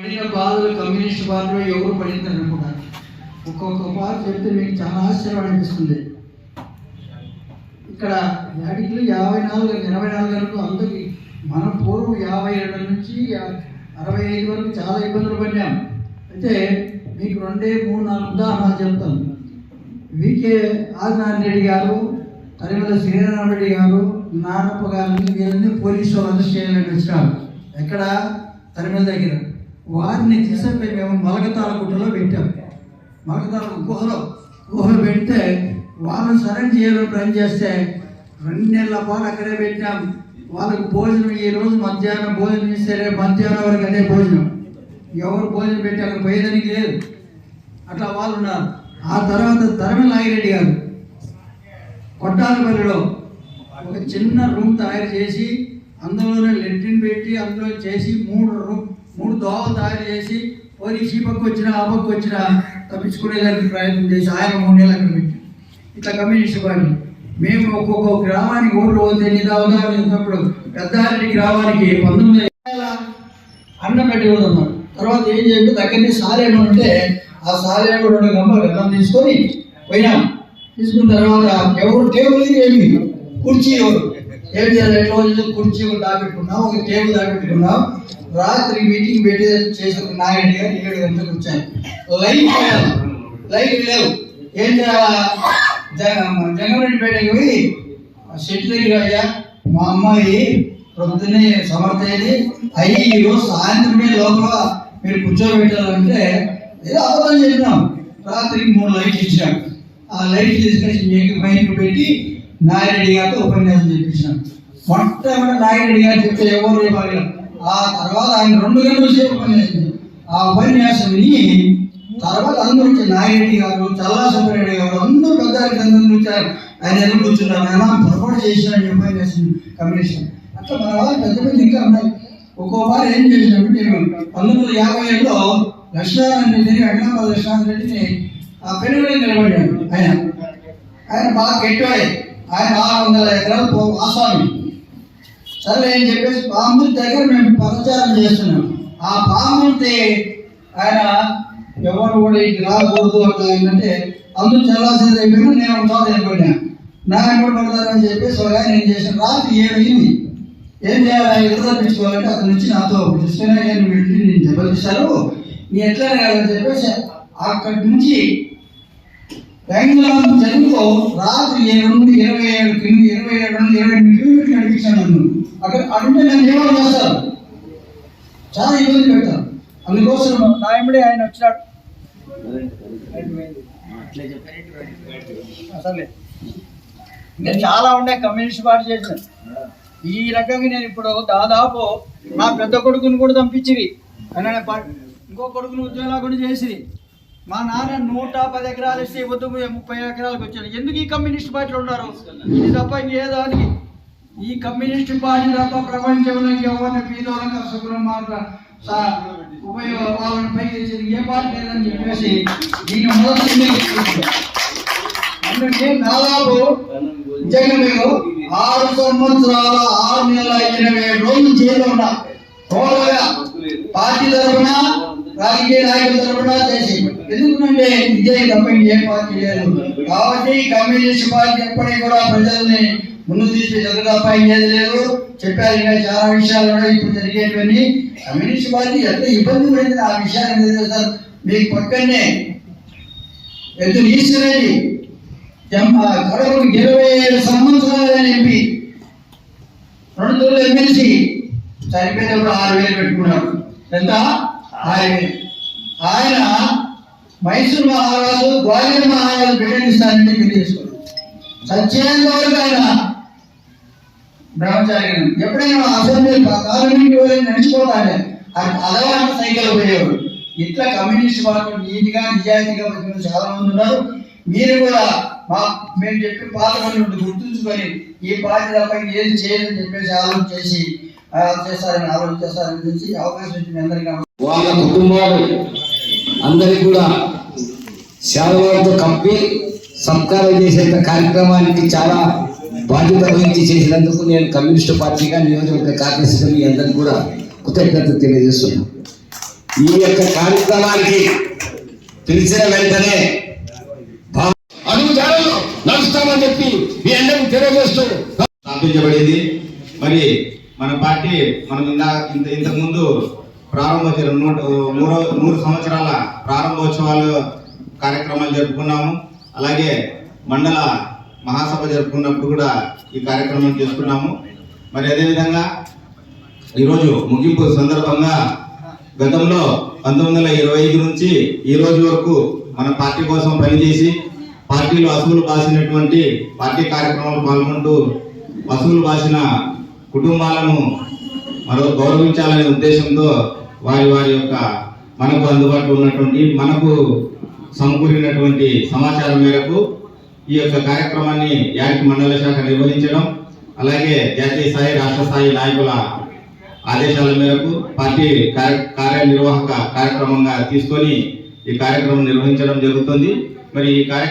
బాధలు కమ్యూనిస్ట్ పార్టీలో ఎవరు పడింది అనుకున్నారు ఒక్కొక్క బాధ చెప్తే మీకు చాలా ఆశ్చర్యం అనిపిస్తుంది. ఇక్కడ యాడికి యాభై నాలుగు ఎనభై నాలుగు వరకు అందరికి మన పూర్వం యాభై రెండు నుంచి అరవై ఐదు వరకు చాలా ఇబ్బందులు పడ్డాం. అయితే మీకు రెండే మూడు నాలుగు ఉదాహరణలు చెప్తాను వికే ఆదినారాయణ రెడ్డి గారు తరిమల శ్రీనారాయణ రెడ్డి గారు నానప్ప గారిని వీళ్ళని పోలీసు వాళ్ళు అరెస్ట్ చేయాలని వచ్చినారు ఎక్కడ? తరిమల దగ్గర. వారిని తీసుకుపోయి మేము మలగతాల గుట్టలో పెట్టాం. మలకతాల గుహలో గుహలో పెడితే వాళ్ళని సరెండర్ చేయాలని ట్రై చేస్తే రెండు నెలల పాటు అక్కడే పెట్టాం. వాళ్ళకి భోజనం ఈ రోజు మధ్యాహ్నం భోజనం ఇస్తే రేపు మధ్యాహ్నం వరకు అదే భోజనం. ఎవరు భోజనం పెట్టారు పోయేదానికి లేదు. అట్లా వాళ్ళు ఉన్నారు. ఆ తర్వాత ధర్మ నాగిరెడ్డి గారు కొట్టాలపల్లిలో ఒక చిన్న రూమ్ తయారు చేసి అందులోనే లెట్రిన్ పెట్టి అందులో చేసి మూడు రూమ్ మూడు తయారు చేసి పోనీ ఈ పక్క వచ్చినా ఆ పక్క వచ్చినా తప్పించుకునేదానికి ప్రయత్నం చేసి ఆయన మూడు నెలలు అక్కడ పెట్టి ఇట్లా కమ్యూనిస్ట్ పార్టీ మేము ఒక్కొక్క గ్రామానికి ఓట్లు పోతే నిదా ఉదాహరణ పెద్దారెడ్డి గ్రామానికి పంతొమ్మిది వందల అన్నం పెట్టి కూడా ఉన్నారు తర్వాత ఏం చేయండి దగ్గరనే సాలేమని ఉంటే ఆ సాలేమో రెండు గంపలు అన్నం తీసుకొని పోయినాం. తీసుకున్న తర్వాత ఎవరు టేబుల్ ఏమి? కుర్చీ ఎవరు? ఏం చేయాలి రోజు కుర్చీ ఒకటి దాపెట్టుకున్నాం ఒక టేబుల్ దాపెట్టుకున్నాం. రాత్రి మీటింగ్ పెట్టి చేసిన నాయుడు గారు ఏడు గంటలకు వచ్చాను లైట్ లేవు లైట్ లేవు. ఏం చేయాలా జగన్ జగన్రెడ్డిపేటకి పోయి షెట్ దగ్గర అయ్యా మా అమ్మాయి ప్రొద్దునే సమర్థ అయ్యేది. అయ్యి ఈరోజు సాయంత్రమే లోపల మీరు కూర్చోబెట్టాలంటే ఏదో అబద్ధం చెప్పినాం రాత్రికి మూడు లైట్లు ఇచ్చినాం ఆ లైట్ తీసుకొని మీకు మైక్ పెట్టి నారెడ్డి గారితో ఉపన్యాసం మొట్ట మొట్టమొదటి నాగిరెడ్డి గారు చెప్తే ఎవరు చెప్పాలి? ఆ తర్వాత ఆయన రెండు గంటల సేపు పనిచేసింది. ఆ ఉపన్యాసం విని తర్వాత అందరూ వచ్చి నాగిరెడ్డి గారు చల్లా సుబ్బారెడ్డి గారు అందరూ పెద్ద అందరూ వచ్చారు. ఆయన ఎందుకు కూర్చున్నారు? ఆయన పొరపాటు చేసినాడు ఉపన్యాసం కమిషన్. అట్లా మన వాళ్ళు పెద్ద పెద్ద ఇంకా ఉన్నాయి. ఒక్కో వారు ఏం చేసినప్పుడు నేను పంతొమ్మిది వందల యాభై ఏడులో లక్ష్మీనారాయణ రెడ్డిని అగ్నాబాద్ లక్ష్మీనారాయణ రెడ్డిని ఆ పెనుగొని నిలబడ్డాడు ఆయన. ఆయన బాగా గట్టివాడే. ఆయన ఆరు వందల ఎకరాలు పో- ఆసామి సరే అని చెప్పేసి పాముల దగ్గర మేము ప్రచారం చేస్తున్నాం. ఆ పాములకి ఆయన ఎవరు కూడా ఇటు రాకూడదు అట్లా ఏంటంటే అందరూ చల్లాల్సింది అయిపోయినా నేను ఒక చోట నిలబడినా నా ఎప్పుడు పడతారని చెప్పేసి ఒక ఆయన ఏం చేశాను. రాత్రి ఏమైంది ఏం చేయాలి? ఎక్కడ తప్పించుకోవాలంటే అతను వచ్చి నాతో కృష్ణ వెళ్ళి నేను దెబ్బతీశారు నీ ఎట్లా అని చెప్పేసి అక్కడి నుంచి బెంగళూరు చదువుకో రాత్రి ఏడు నుండి ఇరవై ఏడు కింద ఇరవై ఏడు నుండి ఇరవై ఎనిమిది కిలోమీటర్లు నడిపించాను నన్ను అక్కడ అంటే నేను ఏమో చేస్తాను. చాలా ఇబ్బంది పెడతాను. అందుకోసం నా ఆయన వచ్చినాడు. అసలే చాలా ఉండే కమ్యూనిస్ట్ పార్టీ చేశాను. ఈ రకంగా నేను ఇప్పుడు దాదాపు నా పెద్ద కొడుకుని కూడా పంపించిరి ఇంకో కొడుకుని ఉద్యోగాలు కూడా చేసి మా నాన్న నూట పది ఎకరాలు ఇస్తే వద్దు ముప్పై ఎకరాలకు వచ్చాడు. ఎందుకు ఈ కమ్యూనిస్ట్ పార్టీలు ఉన్నారు? ఇది తప్ప ఇంకేదానికి. ఈ కమ్యూనిస్ట్ పార్టీ తప్ప ప్రపంచంలో ఎవరిని పేదోళ్ళకి అసలు మాట ఉపయోగ వాళ్ళని పై ఏ పార్టీ లేదని చెప్పేసి దీన్ని మొదటి అందుకే దాదాపు నిజంగా మీరు ఆరు సంవత్సరాల ఆరు నెలల ఇరవై రోజులు జైలు ఉన్నా. టోటల్గా పార్టీ తరఫున రాజకీయ నాయకుల తరఫున చేసి ఎందుకంటే విజయ్ తప్ప ఏ పార్టీ లేదు. కాబట్టి కమ్యూనిస్ట్ పార్టీ ఎప్పటికీ కూడా ప్రజల్ని ముందు తీసుకుని ఎదురుగా ఏది లేదు. చెప్పారు ఇంకా చాలా విషయాలు కూడా ఇప్పుడు జరిగేటువంటి కమ్యూనిస్ట్ పార్టీ ఎంత ఇబ్బంది పడింది ఆ విషయాలు సార్ మీకు పక్కనే ఎద్దు ఈశ్వరెడ్డి కడపకు ఇరవై ఏడు సంవత్సరాలు ఎంపీ రెండు తొమ్మిది ఎమ్మెల్సీ చనిపోయినప్పుడు ఆరు వేలు పెట్టుకున్నాడు ఎంత? ఆరు వేలు. ఆయన మైసూర్ మహారాజు గ్వాలియర్ మహారాజు బిడ్డనిస్తానని పెళ్ళి చేసుకున్నాడు వరకు ఆయన బ్రహ్మచారి ఎప్పుడైనా అసెంబ్లీ పార్లమెంట్ వెళ్ళి నడిచిపోతాడే అలవాటు సైకిల్ పోయేవాడు ఇట్లా కమ్యూనిస్ట్ వాళ్ళు నీతిగా నిజాయితీగా వచ్చిన చాలా మంది ఉన్నారు. మీరు కూడా మా మేము చెప్పి పాత పనులు గుర్తుంచుకొని ఈ పార్టీ తప్ప ఏది చేయదని చెప్పేసి ఆలోచన చేసి ఆ, చేస్తారని ఆలోచన చేస్తారని తెలిసి అవకాశం ఇచ్చిన అందరికీ వాళ్ళ కుటుంబాలు అందరికి కూడా సేవలతో కప్పి సత్కారం చేసేంత కార్యక్రమానికి చాలా బాధ్యత వహించి చేసినందుకు నేను కమ్యూనిస్ట్ పార్టీగా నియోజకవర్గ కార్యదర్శిగా మీ కూడా కృతజ్ఞత తెలియజేస్తున్నాను. ఈ యొక్క కార్యక్రమానికి పిలిచిన వెంటనే భా- నడుస్తామని చెప్పి మీ అందరికి తెలియజేస్తూ స్థాపించబడింది. మరి మన పార్టీ మనం ఇంత ఇంతకుముందు ప్రారంభోత్సవం నూట నూరు నూరు సంవత్సరాల ప్రారంభోత్సవాలు కార్యక్రమాలు జరుపుకున్నాము. అలాగే మండల మహాసభ జరుపుకున్నప్పుడు కూడా ఈ కార్యక్రమం చేసుకున్నాము. మరి అదేవిధంగా ఈరోజు ముగింపు సందర్భంగా గతంలో పంతొమ్మిది వందల ఇరవై ఐదు నుంచి ఈ రోజు వరకు మన పార్టీ కోసం పనిచేసి పార్టీలో అసూలు బాసినటువంటి పార్టీ కార్యక్రమాలు పాల్గొంటూ అసూలు బాసిన కుటుంబాలను మరో గౌరవించాలనే ఉద్దేశంతో వారి వారి యొక్క మనకు అందుబాటులో ఉన్నటువంటి మనకు సమకూరినటువంటి సమాచారం మేరకు ఈ యొక్క కార్యక్రమాన్ని యాడికి మండల శాఖ నిర్వహించడం అలాగే జాతీయ స్థాయి రాష్ట్ర స్థాయి నాయకుల ఆదేశాల మేరకు పార్టీ కార్య కార్యనిర్వాహక కార్యక్రమంగా తీసుకొని ఈ కార్యక్రమం నిర్వహించడం జరుగుతుంది. మరి ఈ కార్య